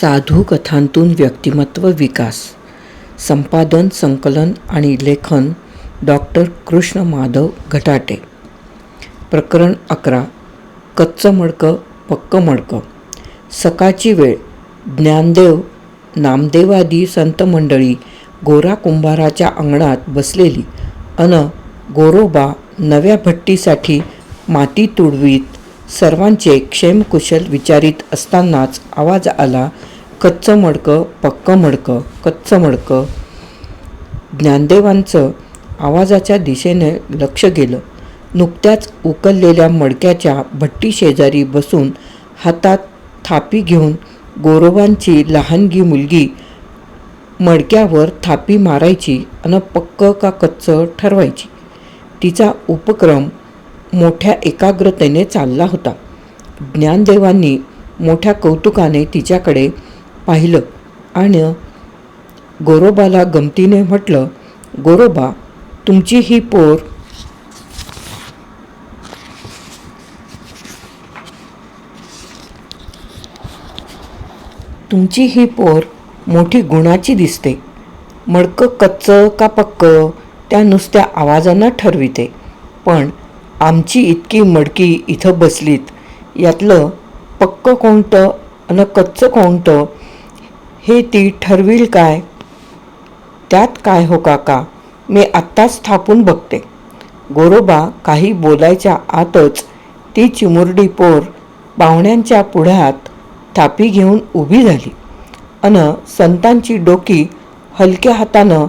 साधू कथांतून व्यक्तिमत्व विकास संपादन संकलन आणि लेखन डॉक्टर कृष्ण माधव घटाटे. प्रकरण अकरा कच्चं मडकं पक्क मडकं. सकाळची वेळ ज्ञानदेव नामदेवादी संत मंडळी गोरा कुंभाराच्या अंगणात बसलेली अन गोरोबा नव्या भट्टीसाठी माती तुडवीत सर्वांचे क्षेमकुशल विचारित असतानाच आवाज आला कच्चं मडकं पक्कं मडकं कच्चं मडकं. ज्ञानदेवांचं आवाजाच्या दिशेने लक्ष गेलं. नुकत्याच उकललेल्या मडक्याच्या भट्टी शेजारी बसून हातात थापी घेऊन गोरोबांची लहानगी मुलगी मडक्यावर थापी मारायची आणि पक्क का कच्चं ठरवायची. तिचा उपक्रम मोठ्या एकाग्रतेने चालला होता. ज्ञानदेवांनी मोठ्या कौतुकाने तिच्याकडे पाहिलं आणि गोरोबाला गमतीने म्हटलं गोरोबा तुमची ही पोर तुमची ही पोर मोठी गुणाची दिसते. मडकं कच्चं का पक्कं त्या नुसत्या आवाजांना ठरविते. पण आमची इतकी मडकी इथं बसलीत. यातलं पक्कं कोणतं आणि कच्चं कोणतं हे ती ठरवील काय? त्यात काय हो काका? मी आत्ताच थापून बघते. गोरोबा काही बोलायच्या आतच ती चिमुरडी पोर पाहुण्यांच्या पुढ्यात थापी घेऊन उभी झाली. अन संतांची डोकी हलक्या हातानं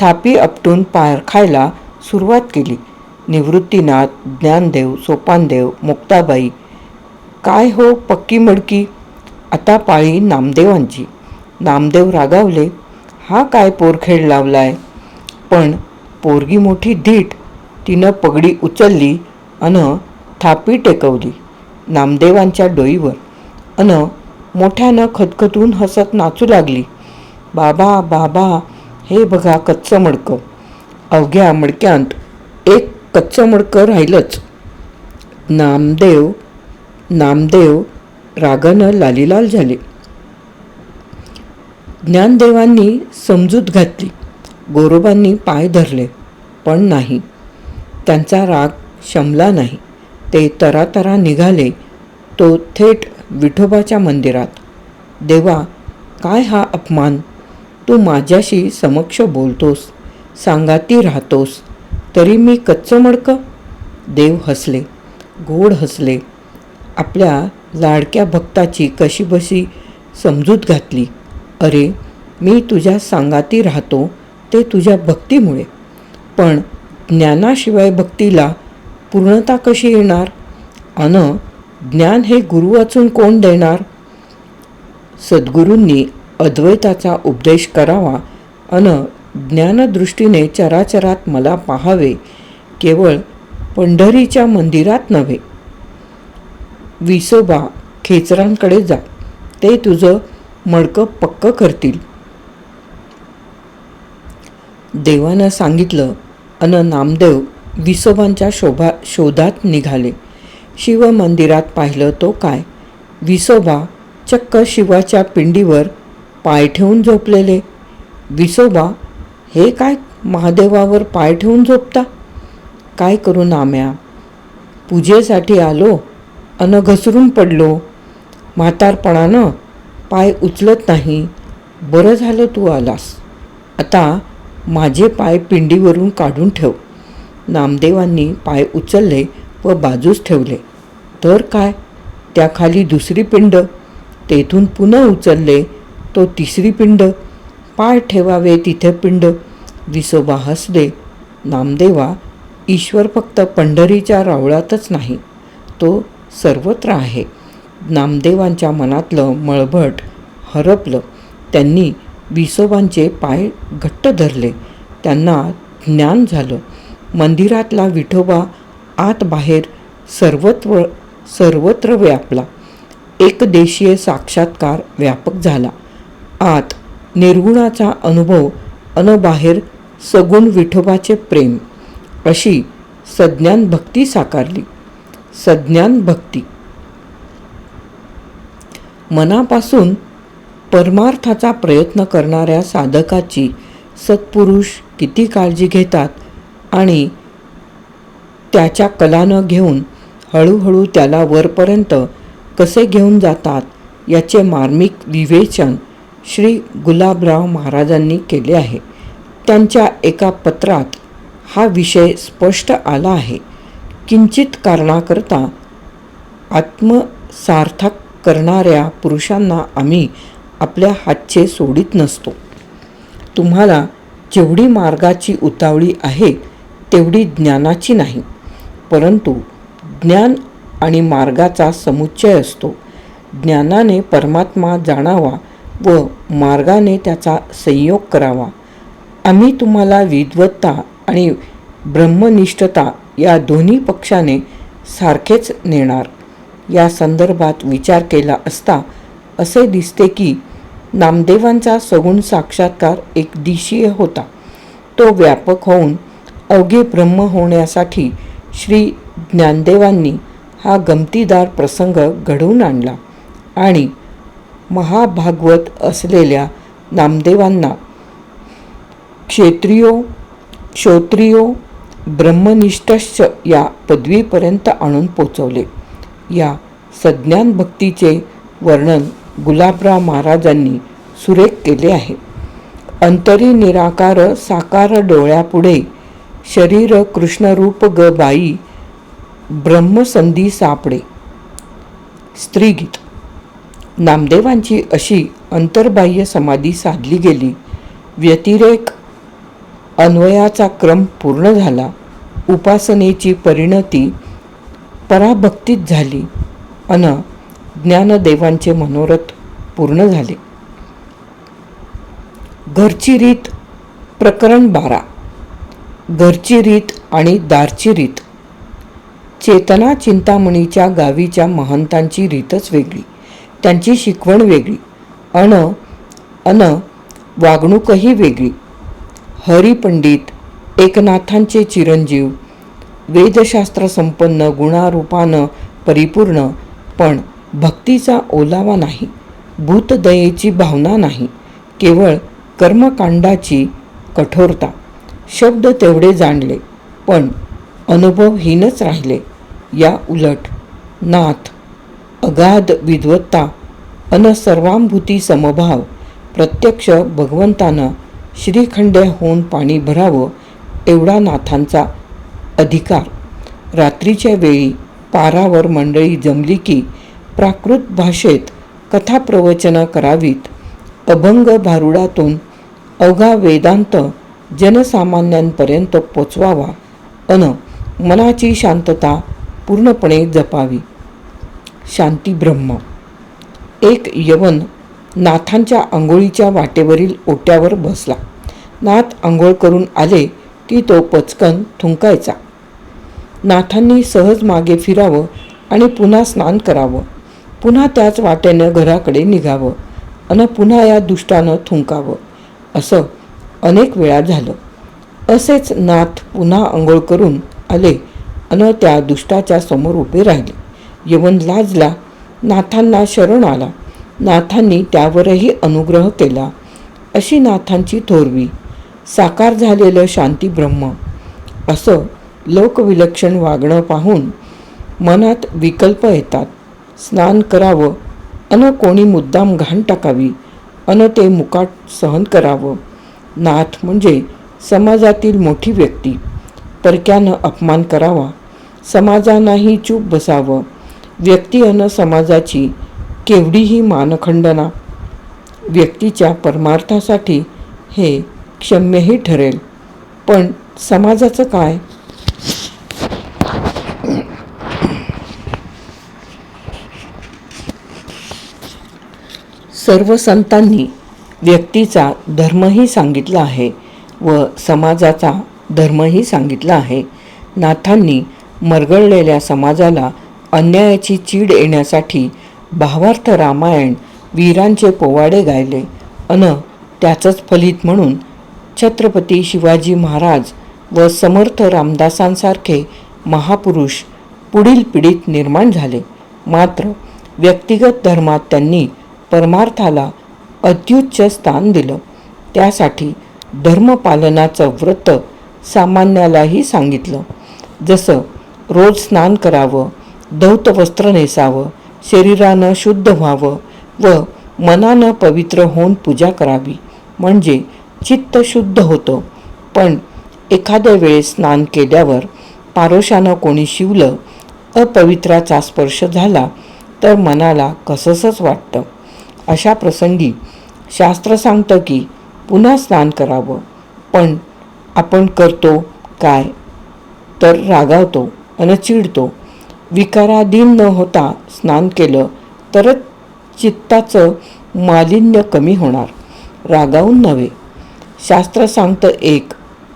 थापी आपटून पारखायला सुरुवात केली. निवृत्तीनाथ ज्ञानदेव सोपानदेव मुक्ताबाई काय हो पक्की मडकी? आता पाळी नामदेवांची. नामदेव रागावले हा काय पोरखेड लावलाय? पण पोरगी मोठी धीट तिनं पगडी उचलली अन थापी टेकवली नामदेवांच्या डोईवर. अन मोठ्यानं खतखतून हसत नाचू लागली. बाबा बाबा हे बघा कच्चं मडकं. अवघ्या मडक्यांत एक कच्चं मडकं राहिलंच. नामदेव नामदेव रागानं लालीलाल झाले. ज्ञानदेवांनी समजूत घातली. गोरोबांनी पाय धरले पण नाही. त्यांचा राग शमला नाही. ते तरातरा निघाले. तो थेट विठोबाच्या मंदिरात. देवा काय हा अपमान? तू माझ्याशी समक्ष बोलतोस सांगाती राहतोस. तरी मी कच्चं मडकं. देव हसले गोड हसले. आपल्या लाडक्या भक्ताची कशीबशी समजूत घातली. अरे मी तुझ्या सांगाती राहतो ते तुझ्या भक्तीमुळे. पण ज्ञानाशिवाय भक्तीला पूर्णता कशी येणार? अन ज्ञान हे गुरु वाचून कोण देणार? सद्गुरूंनी अद्वैताचा उपदेश करावा अन ज्ञानदृष्टीने चराचरात मला पाहावे केवळ पंढरीच्या मंदिरात नव्हे. विसोबा खेचरांकडे जा ते तुझं मडकं पक्क करतील. देवानं सांगितलं अन नामदेव विसोबांच्या शोभा शोधात निघाले. शिव मंदिरात पाहिलं तो काय? विसोबा चक्क शिवाच्या पिंडीवर पाय ठेवून झोपलेले. विसोबा हे काय महादेवावर पाय ठेवून झोपता? काय करू नाम्या? पूजेसाठी आलो अन घसरून पडलो. म्हातारपणानं पाय उचलत नाही. बरं झालं तू आलास. आता माझे पाय पिंडीवरून काढून ठेव. नामदेवांनी पाय उचलले व बाजूस ठेवले. तर काय? त्याखाली दुसरी पिंड. तेथून पुन्हा उचलले तो तिसरी पिंड. पाय ठेवावे तिथे पिंड विसोबा हसले नामदेवा ईश्वर फक्त पंढरीच्या रावळातच नाही तो सर्वत्र आहे. नामदेवांच्या मनातलं मळभट हरपलं. त्यांनी विसोबांचे पाय घट्ट धरले. त्यांना ज्ञान झालं. मंदिरातला विठोबा आत बाहेर सर्वत्र सर्वत्र व्यापला. एकदेशीय साक्षात्कार व्यापक झाला. आत निर्गुणाचा अनुभव अन बाहेर सगुण विठोबाचे प्रेम अशी सज्ञान भक्ती साकारली. सज्ञान भक्ती. मनापासून परमार्थाचा प्रयत्न करणाऱ्या साधकाची सत्पुरुष किती काळजी घेतात आणि त्याच्या कलानं घेऊन हळूहळू त्याला वरपर्यंत कसे घेऊन जातात याचे मार्मिक विवेचन श्री गुलाबराव महाराजांनी केले आहे. त्यांच्या एका पत्रात हा विषय स्पष्ट आला आहे. किंचित कारणाकरता आत्मसार्थक करणाऱ्या पुरुषांना आम्ही आपल्या हातचे सोडित नसतो. तुम्हाला जेवढी मार्गाची उतावळी आहे तेवढी ज्ञानाची नाही. परंतु ज्ञान आणि मार्गाचा समुच्चय असतो. ज्ञानाने परमात्मा जाणावा व मार्गाने त्याचा संयोग करावा. आम्ही तुम्हाला विद्वत्ता आणि ब्रह्मनिष्ठता या दोन्ही पक्षाने सारखेच नेणार. या संदर्भात विचार केला असता असे दिसते की नामदेवांचा सगुण साक्षात्कार एक दिशीय होता. तो व्यापक होऊन अवघे ब्रह्म होण्यासाठी श्री ज्ञानदेवांनी हा गमतीदार प्रसंग घडवून आणला आणि महाभागवत असलेल्या नामदेवांना. क्षेत्रियो श्रोत्रियो ब्रह्मनिष्ठश्च या पदवीपर्यंत आणून पोचवले. या सज्ञान भक्तीचे वर्णन गुलाबराव महाराजांनी सुरेख केले आहे. अंतरी निराकार साकार डोळ्यापुढे शरीर कृष्णरूप ग बाई ब्रह्मसंधी सापडे. स्त्रीगीत. नामदेवांची अशी अंतर्बाह्य समाधी साधली गेली. व्यतिरेक अन्वयाचा क्रम पूर्ण झाला. उपासनेची परिणती पराभक्तीत झाली. अन ज्ञानदेवांचे मनोरथ पूर्ण झाले. घरची रीत प्रकरण बारा. घरची रीत आणि दारची रीत. चेतना चिंतामणीच्या गावीच्या महंतांची रीतच वेगळी. त्यांची शिकवण वेगळी. अन अन वागणूकही वेगळी. हरिपंडित एकनाथांचे चिरंजीव वेदशास्त्र संपन्न गुणारूपानं परिपूर्ण पण भक्तीचा ओलावा नाही भूतदयेची भावना नाही केवळ कर्मकांडाची कठोरता. शब्द तेवढे जाणले पण अनुभवहीनच राहिले या उलट. नाथ अगाध विद्वत्ता अन सर्वांभूती समभाव प्रत्यक्ष भगवंतानं श्रीखंडे होऊन पाणी भरावं एवढा नाथांचा अधिकार. रात्रीच्या वेळी पारावर मंडळी जमली की प्राकृत भाषेत कथाप्रवचनं करावीत. अभंग भारुडातून अवघा वेदांत जनसामान्यांपर्यंत पोचवावा अन मनाची शांतता पूर्णपणे जपावी. शांती ब्रह्म एक यवन नाथांच्या आंघोळीच्या वाटेवरील ओट्यावर बसला. नाथ आंघोळ करून आले की तो पचकन थुंकायचा. नाथांनी सहज मागे फिरावं आणि पुन्हा स्नान करावं. पुन्हा त्याच वाटेनं घराकडे निघावं अन पुन्हा या दुष्टानं थुंकावं. असं अनेक वेळा झालं. असेच नाथ पुन्हा आंघोळ करून आले आणि त्या दुष्टाच्या समोर उभे राहिले. यवन लाजला. नाथांना शरण आला. नाथांनी त्यावरही अनुग्रह केला. अशी नाथांची थोरवी. साकार झालेलं शांती ब्रह्म असं लोकविलक्षण वागणं पाहून मनात विकल्प येतात. स्नान करावं. अन कोणी मुद्दाम घाण टाकावी. अन ते मुकाट सहन करावं. नाथ म्हणजे समाजातील मोठी व्यक्ती. परक्यानं अपमान करावा. समाजानाही चूप बसावं. व्यक्ती अन समाजाची केवढीही मानखंडना व्यक्तीच्या परमार्थासाठी हे क्षम्यही ठरेल. पण समाजाचं काय? सर्व संतांनी व्यक्तीचा धर्मही सांगितला आहे व समाजाचा धर्मही सांगितला आहे. नाथांनी मरगळलेल्या समाजाला अन्यायाची चीड येण्यासाठी भावार्थ रामायण वीरांचे पोवाडे गायले. अन त्याचंच फलित म्हणून छत्रपती शिवाजी महाराज व समर्थ रामदासांसारखे महापुरुष पुढील पिढीत निर्माण झाले. मात्र व्यक्तिगत धर्मात त्यांनी परमार्थाला अत्युच्च स्थान दिलं. त्यासाठी धर्मपालनाचं व्रत सामान्यालाही सांगितलं. जसं रोज स्नान करावं धौत वस्त्र नेसावं शरीरानं शुद्ध व्हावं व मनानं पवित्र होऊन पूजा करावी. म्हणजे चित्त शुद्ध होतं. पण एखाद्या वेळेस स्नान केल्यावर पारोशानं कोणी शिवलं अपवित्राचा स्पर्श झाला तर मनाला कससंच वाटतं. अशा प्रसंगी शास्त्र सांगतं की पुन्हा स्नान करावं. पण आपण करतो काय? तर रागावतो आणि चिडतो. विकाराधीन न होता स्नान केलं तरच चित्ताचं मालिन्य कमी होणार. रागावून नव्हे. शास्त्र सांगतं एक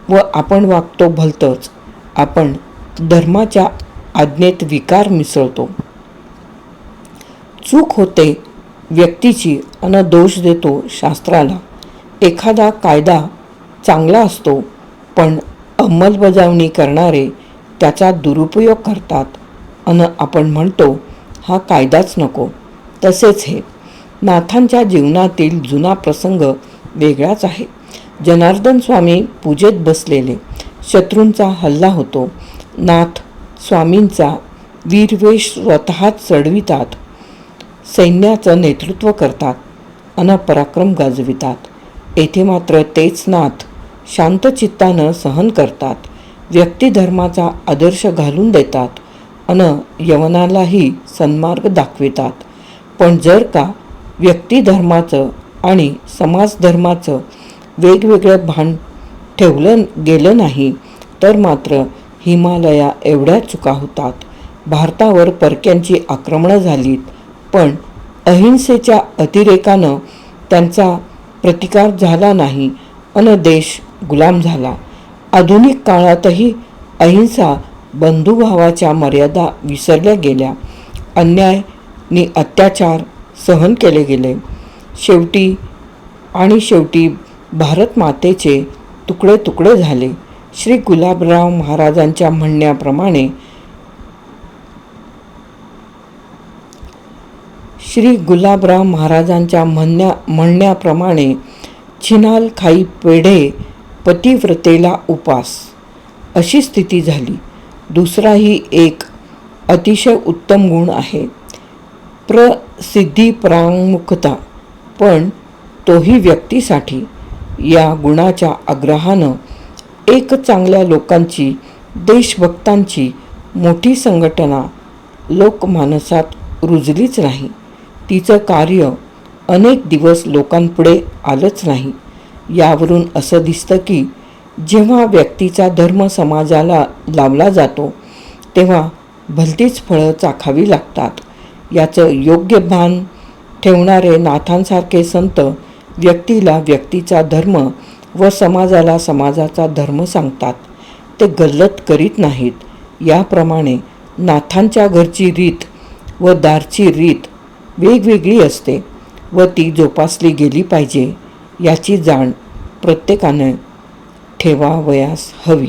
व आपण वागतो भलतंच. आपण धर्माच्या आज्ञेत विकार मिसळतो. चूक होते व्यक्तीची अन दोष देतो शास्त्राला. एखादा कायदा चांगला असतो पण अंमलबजावणी करणारे त्याचा दुरुपयोग करतात. अन आपण म्हणतो हा कायदाच नको. तसेच हे नाथांच्या जीवनातील जुना प्रसंग वेगळाच आहे. जनार्दन स्वामी पूजेत बसलेले शत्रूंचा हल्ला होतो. नाथ स्वामींचा वीरवेश स्वतःच चढवितात. सैन्याचं नेतृत्व करतात अन पराक्रम गाजवितात. येथे मात्र तेच नाथ शांतचित्तानं सहन करतात. व्यक्तिधर्माचा आदर्श घालून देतात. अन यवनालाही सन्मार्ग दाखवितात. पण जर का व्यक्तिधर्माचं आणि समाजधर्माचं वेगवेगळं भान ठेवलं गेलं नाही तर मात्र हिमालया एवढ्या चुका होतात. भारतावर परक्यांची आक्रमणं झालीत पण अहिंसेच्या अतिरेकानं त्यांचा प्रतिकार झाला नाही अन देश गुलाम झाला. आधुनिक काळातही अहिंसा बंधुभावाच्या मर्यादा विसरल्या गेल्या. अन्याय नि अत्याचार सहन केले गेले. शेवटी आणि शेवटी भारत मातेचे तुकडे तुकडे झाले. श्री गुलाबराव महाराजांच्या म्हणण्याप्रमाणे श्री गुलाबराव महाराजांच्या म्हणण्या म्हणण्याप्रमाणे छिनाल खाई पेढे पतिव्रतेला उपास. अशी स्थिती झाली. दुसराही एक अतिशय उत्तम गुण आहे. प्रसिद्धी प्रामुखता पण तोही व्यक्तीसाठी या गुणाच्या आग्रहानं एक चांगल्या लोकांची देशभक्तांची मोठी संघटना लोकमानसात रुजलीच नाही. तिचं कार्य अनेक दिवस लोकांपुढे आलंच नाही. यावरून असं दिसतं की जेव्हा व्यक्तीचा धर्म समाजाला लावला जातो तेव्हा भलतीच फळं चाखावी लागतात. याचं योग्य भान ठेवणारे नाथांसारखे संत व्यक्तीला व्यक्तीचा धर्म व समाजाला समाजाचा धर्म सांगतात. ते गल्लत करीत नाहीत. याप्रमाणे नाथांच्या घरची रीत व दारची रीत वेगवेगळी असते व ती जोपासली गेली पाहिजे याची जाण प्रत्येकाने ठेवावयास हवी.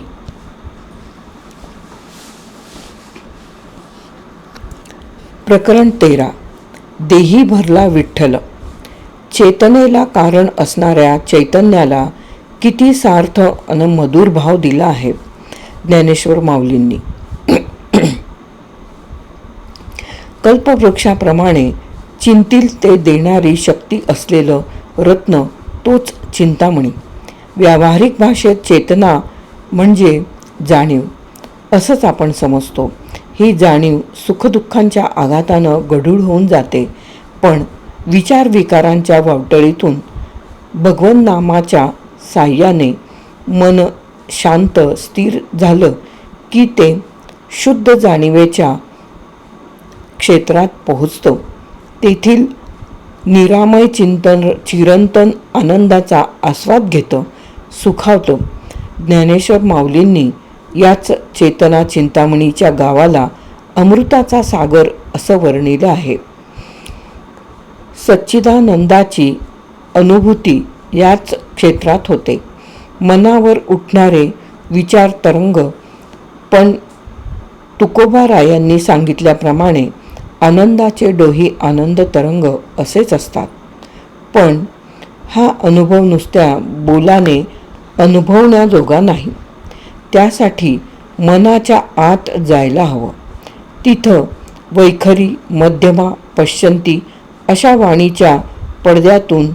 प्रकरण तेरा. देही भरला विठ्ठल. चेतनेला कारण असणाऱ्या चैतन्याला किती सार्थ अन मधुर भाव दिला आहे ज्ञानेश्वर माऊलींनी. कल्पवृक्षाप्रमाणे चिंतील ते देणारी शक्ती असलेलं रत्न तोच चिंतामणी. व्यावहारिक भाषेत चेतना म्हणजे जाणीव असंच आपण समजतो. ही जाणीव सुखदुःखांच्या आघातानं गढूळ होऊन जाते. पण विचार विकारांच्या वावटळीतून भगवन नामाच्या साह्याने मन शांत स्थिर झालं की ते शुद्ध जाणीवेच्या क्षेत्रात पोहोचतो. तेथील निरामय चिंतन चिरंतन आनंदाचा आस्वाद घेतं. सुखावतो. ज्ञानेश्वर माऊलींनी याच चेतना चिंतामणीच्या गावाला अमृताचा सागर असं वर्णिलं आहे. सच्चिदानंदाची अनुभूती याच क्षेत्रात होते. मनावर उठणारे विचार तरंग पण तुकोबारायांनी सांगितल्याप्रमाणे आनंदाचे डोही आनंद तरंग असेच असतात. पण हा अनुभव नुसत्या बोलाने अनुभवण्याजोगा नाही. त्यासाठी मनाच्या आत जायला हवं. तिथं वैखरी मध्यमा पश्चंती अशा वाणीच्या पडद्यातून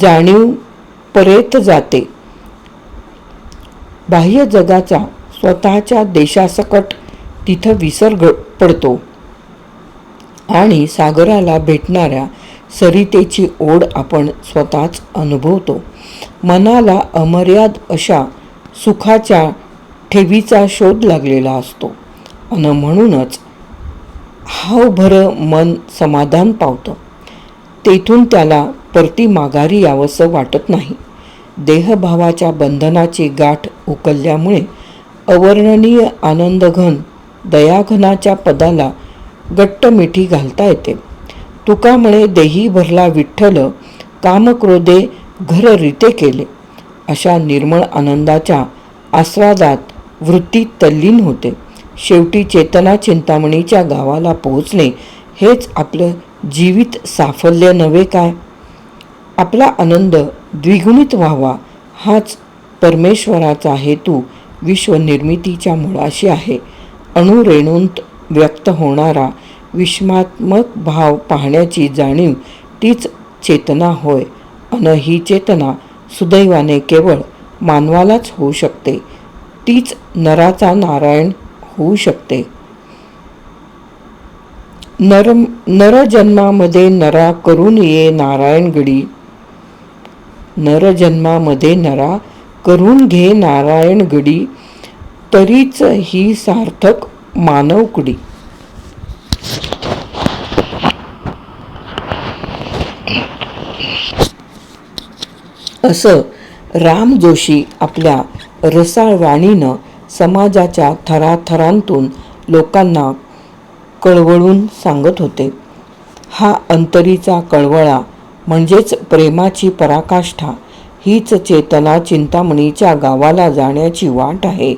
जाणीव परेत जाते. बाह्य जगाचा स्वतःच्या देशासकट तिथं विसर्ग पडतो आणि सागराला भेटणाऱ्या सरितेची ओढ आपण स्वतःच अनुभवतो. मनाला अमर्याद अशा सुखाच्या ठेवीचा शोध लागलेला असतो. आणि म्हणूनच हावभरं मन समाधान पावतं. तेथून त्याला परती माघारी यावंसं वाटत नाही. देहभावाच्या बंधनाची गाठ उकलल्यामुळे अवर्णनीय आनंदघन दयाघनाच्या पदाला गट्ट मिठी घालता येते. तुकामुळे देही भरला विठ्ठल कामक्रोधे घर रिते केले. अशा निर्मळ आनंदाच्या आस्वादात वृत्ती तल्लीन होते. शेवटी चेतना चिंतामणीच्या गावाला पोहोचणे हेच आपलं जीवित साफल्य नव्हे काय? आपला आनंद द्विगुणित व्हावा हाच परमेश्वराचा हेतू विश्वनिर्मितीच्या मुळाशी आहे. अणुरेणूंत व्यक्त होणारा विश्वात्मक भाव पाहण्याची जाणीव तीच चेतना होय. अन ही चेतना सुदैवाने केवळ मानवालाच होऊ शकते. तीच नराचा नारायण होऊ शकते. नर नरजन्मामध्ये नरा करून ये नारायण गडी. नरजन्मामध्ये नरा करून घे नारायण गडी. तरीच ही सार्थक मानवकडी असं राम जोशी आपल्या रसाळ वाणीनं समाजाच्या थराथरांतून लोकांना कळवळून सांगत होते. हा अंतरीचा कळवळा म्हणजेच प्रेमाची पराकाष्ठा हीच चेतना चिंतामणीच्या गावाला जाण्याची वाट आहे.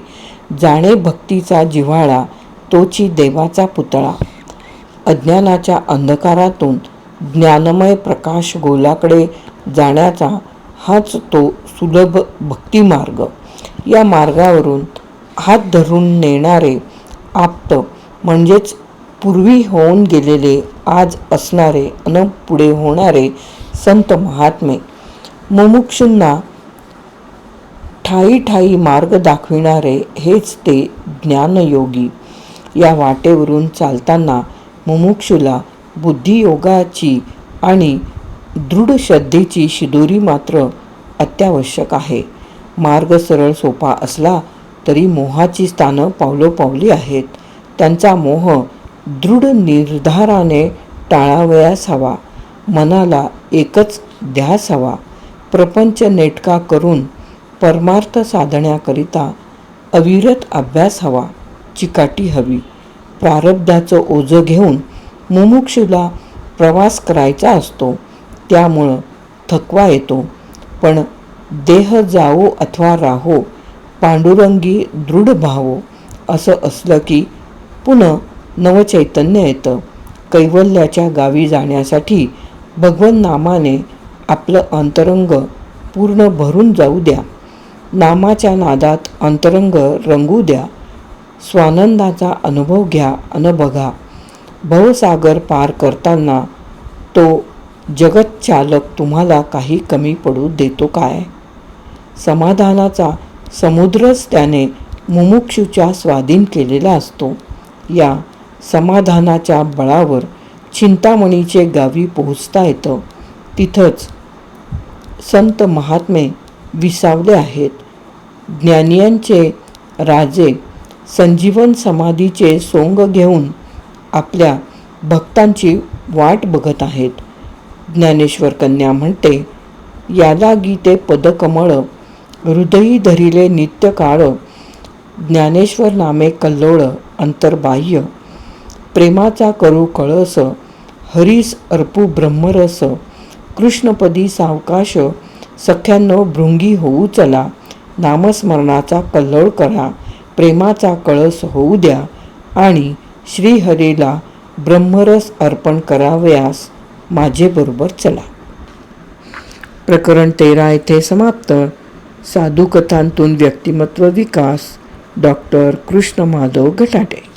जाणे भक्तीचा जिव्हाळा तोची देवाचा पुतळा. अज्ञानाच्या अंधकारातून ज्ञानमय प्रकाश गोलाकडे जाण्याचा हाच तो सुलभ भक्तिमार्ग. या मार्गावरून हात धरून नेणारे आप्त म्हणजेच पूर्वी होऊन गेलेले आज असणारे अन पुढे होणारे संत महात्मे. मुमुक्षूंना ठाई ठाई मार्ग दाखविणारे हेच ते ज्ञानयोगी. या वाटेवरून चालताना मुमुक्षूला बुद्धियोगाची आणि दृढ श्रद्धेची शिदोरी मात्र अत्यावश्यक आहे. मार्ग सरळ सोपा असला तरी मोहाची स्थानं पावलोपावली आहेत. त्यांचा मोह दृढ निर्धाराने टाळावयास हवा मनाला एकच ध्यास हवा प्रपंच नेटका करून परमार्थ साधण्याकरिता अविरत अभ्यास हवा चिकाटी हवी. प्रारब्धाचं ओझं घेऊन मुमुक्षुला प्रवास करायचा असतो. त्यामुळं थकवा येतो. पण देह जावो अथवा राहो पांडुरंगी दृढ भावो असं असलं की पुन्हा नवचैतन्य येतं. कैवल्याच्या गावी जाण्यासाठी भगवन नामाने आपलं अंतरंग पूर्ण भरून जाऊ द्या. नामाच्या नादात अंतरंग रंगू द्या. स्वानंदाचा अनुभव घ्या अन बघा. भवसागर पार करताना तो जगतचालक तुम्हाला काही कमी पडू देतो काय? समाधानाचा समुद्रच त्याने मुमुक्षूच्या स्वाधीन केलेला असतो. या समाधानाच्या बळावर चिंतामणीचे गावी पोहोचता येतं. तिथंच संत महात्मे विसावले आहेत. ज्ञानियांचे राजे संजीवन समाधीचे सोंग घेऊन आपल्या भक्तांची वाट बघत आहेत. ज्ञानेश्वर कन्या म्हणते याला गीते पदकमळ हृदयी धरिले नित्य काळ ज्ञानेश्वर नामे कल्लोळ अंतर्बाह्य प्रेमाचा करू कळस हरीस अर्पू ब्रह्मरस कृष्णपदी सावकाश सख्यांनो भृंगी होऊ चला नामस्मरणाचा कल्लोळ करा प्रेमाचा कळस होऊ द्या आणि श्रीहरीला ब्रह्मरस अर्पण करावयास माझे बरोबर चला. प्रकरण तेरा येथे समाप्त. साधुकथांतून व्यक्तिमत्व विकास. डॉक्टर कृष्ण माधव घटाटे